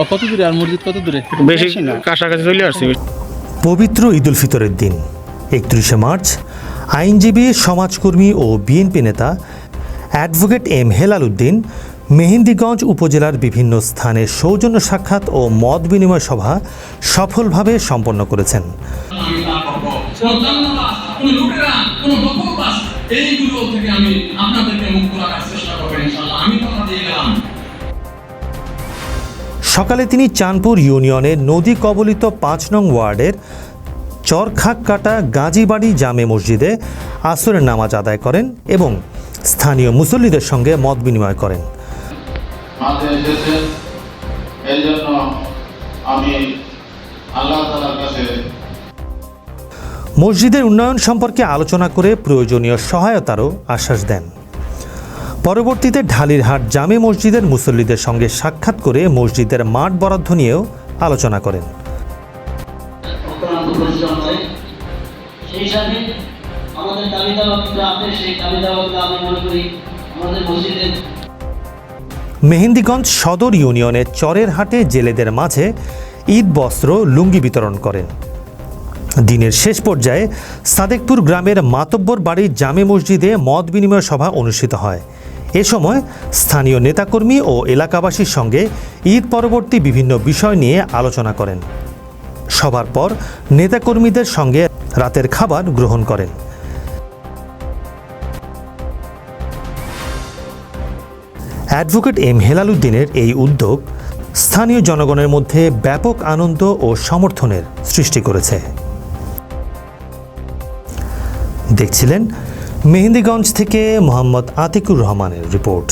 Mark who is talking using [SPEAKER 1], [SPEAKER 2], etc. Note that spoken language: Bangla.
[SPEAKER 1] ও কত দূরে? আর মসজিদ কত দূরে?
[SPEAKER 2] বেশি কাছাকাছি চলে আসছি।
[SPEAKER 3] পবিত্র ঈদুল ফিতরের দিন একত্রিশে মার্চ আইনজীবী সমাজকর্মী ও বিএনপি নেতা অ্যাডভোকেট এম হেলাল উদ্দিন মেহেন্দিগঞ্জ উপজেলার বিভিন্ন স্থানে সৌজন্য সাক্ষাৎ ও মত বিনিময় সভা সফলভাবে সম্পন্ন করেছেন।
[SPEAKER 4] এইগুলো থেকে আমি আপনাদেরকে মুক্ত রাখার চেষ্টা করব ইনশাল্লাহ আমি কথা দিয়ে গেলাম।
[SPEAKER 3] সকালে তিনি চাঁদপুর ইউনিয়নের নদী কবলিত পাঁচ নং ওয়ার্ডের চরখাককাটা গাজীবাড়ি জামে মসজিদে আসরের নামাজ আদায় করেন এবং স্থানীয় মুসল্লিদের সঙ্গে মত বিনিময় করেন।
[SPEAKER 5] আমি আল্লাহ কাছে
[SPEAKER 3] মসজিদের উন্নয়ন সম্পর্কে আলোচনা করে প্রয়োজনীয় সহায়তারও আশ্বাস দেন। পরবর্তীতে ঢালিরহাট জামে মসজিদের মুসল্লিদের সঙ্গে সাক্ষাৎ করে মসজিদের মাঠ বরাদ্দ নিয়েও আলোচনা করেন। মেহেন্দিগঞ্জ সদর ইউনিয়নের চরের হাটে জেলেদের মাঝে ঈদ বস্ত্র লুঙ্গি বিতরণ করেন। দিনের শেষ পর্যায়ে সাদেকপুর গ্রামের মাতব্বর বাড়ির জামে মসজিদে মত বিনিময় সভা অনুষ্ঠিত হয়। এ সময় স্থানীয় নেতাকর্মী ও এলাকাবাসীর সঙ্গে ঈদ পরবর্তী বিভিন্ন বিষয় নিয়ে আলোচনা করেন। সবার পর নেতাকর্মীদের সঙ্গে রাতের খাবার গ্রহণ করেন। অ্যাডভোকেট এম হেলাল উদ্দিনের এই উদ্যোগ স্থানীয় জনগণের মধ্যে ব্যাপক আনন্দ ও সমর্থনের সৃষ্টি করেছে। দেখছিলেন মেহেন্দিগঞ্জ থেকে মোহাম্মদ আতিকুর রহমানের রিপোর্ট।